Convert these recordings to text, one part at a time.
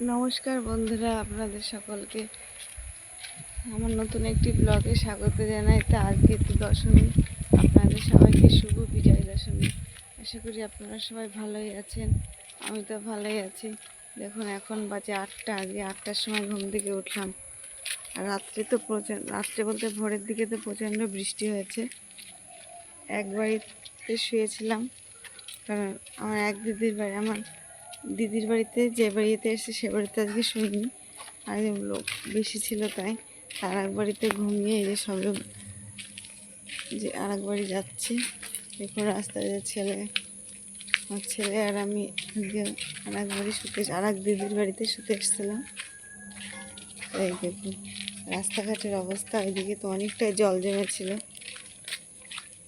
নমস্কার বন্ধুরা, আপনাদের সকলকে আমার নতুন একটি ব্লগে স্বাগত জানাই। তা আজকে তো দশমী। আপনাদের সবাইকে শুভ বিজয় দশমী। আশা করি আপনারা সবাই ভালোই আছেন, আমি তো ভালোই আছি। দেখুন, এখন বাজে আটটা আগে আটটার সময় ঘুম থেকে উঠলাম। আর রাত্রে তো প্রচণ্ড রাত্রে বলতে ভোরের দিকে তো প্রচণ্ড বৃষ্টি হয়েছে। এক বাড়িতে শুয়েছিলাম, কারণ আমার এক দিদির বাড়ি, আমার দিদির বাড়িতে, যে বাড়িতে এসে সে বাড়িতে আজকে শুইনি। আর লোক বেশি ছিল তাই। তার এক বাড়িতে ঘুমিয়ে এই যে সব যে আর এক বাড়ি যাচ্ছি। দেখুন রাস্তায় যে ছেলে, আমার ছেলে আর আমি আর এক বাড়ি শুতে আর এক দিদির বাড়িতে শুতে এসেছিলাম। এই দেখুন, রাস্তাঘাটের অবস্থা, ওইদিকে তো অনেকটাই জল জমেছিল।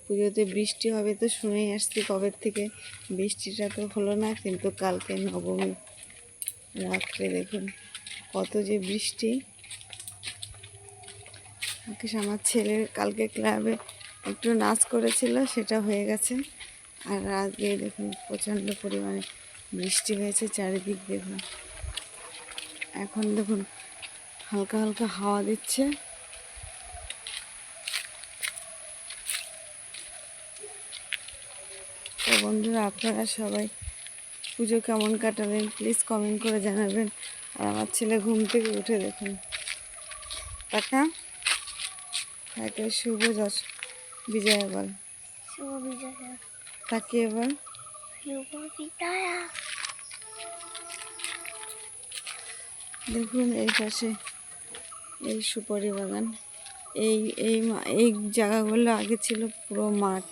পুজোতে বৃষ্টি হবে তো শুনেই আসছি কবে থেকে। বৃষ্টিটা তো হলো না, কিন্তু কালকে নবমী রাত্রে দেখুন কত যে বৃষ্টি। ওকে আমার ছেলের কালকে ক্লাবে একটু নাচ করেছিল, সেটা হয়ে গেছে। আর আজকে দেখুন প্রচণ্ড পরিমাণে বৃষ্টি হয়েছে চারিদিক দেখুন। এখন দেখুন হালকা হালকা হাওয়া দিচ্ছে। বন্ধুরা আপনারা সবাই পুজো কেমন কাটালেন প্লিজ কমেন্ট করে জানাবেন। আর আমার ছেলে ঘুম থেকে উঠে দেখুন। টাকা তাকে শুভ যশ বিজয় বল। শুভ বিজয়। তাকে এবার দেখুন এই পাশে এই সুপারি বাগান। এই এই এই জায়গাগুলো আগে ছিল পুরো মাঠ।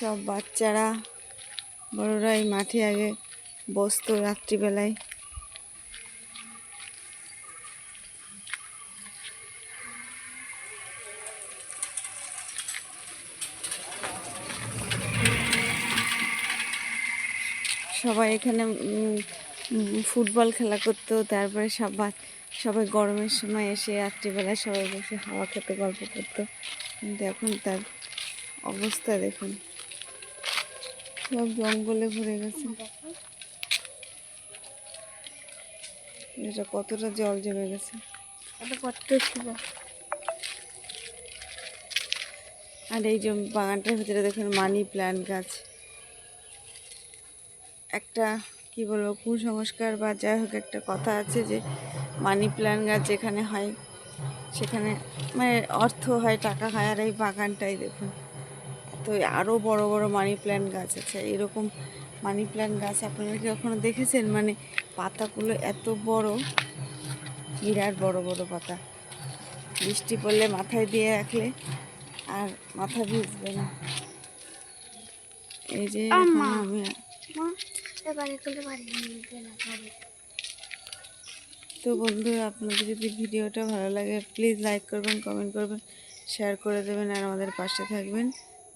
সব বাচ্চারা, বড়রা এই মাঠে আগে বসতো রাত্রিবেলায়। সবাই এখানে ফুটবল খেলা করতো, তারপরে সব বাচ- সবাই গরমের সময় এসে রাত্রিবেলায় সবাই বসে হাওয়া খেতে গল্প করতো। কিন্তু এখন তার অবস্থা দেখুন। সব জঙ্গলে ভরে গেছে। এটা কতটা জল জমে গেছে। আর এই যে বাগানটার ভিতরে দেখুন মানি প্ল্যান্ট গাছ। একটা কি বলব কুসংস্কার বা যাই হোক একটা কথা আছে যে মানি প্ল্যান্ট গাছ যেখানে হয় সেখানে মানে অর্থ হয় টাকা হয় আর এই বাগানটাই দেখুন। তো আরও বড় বড় মানি প্ল্যান্ট গাছ আছে। এরকম মানি প্ল্যান্ট গাছ আপনারা কি কখনো দেখেছেন? মানে পাতাগুলো এত বড় বিরাট বড় বড় পাতা। বৃষ্টি পড়লে মাথায় দিয়ে রাখলে আর মাথা ভিজবে না। এই যে আমি তো বন্ধুরা আপনাদের যদি ভিডিওটা ভালো লাগে প্লিজ লাইক করবেন কমেন্ট করবেন শেয়ার করে দেবেন আর আমাদের পাশে থাকবেন।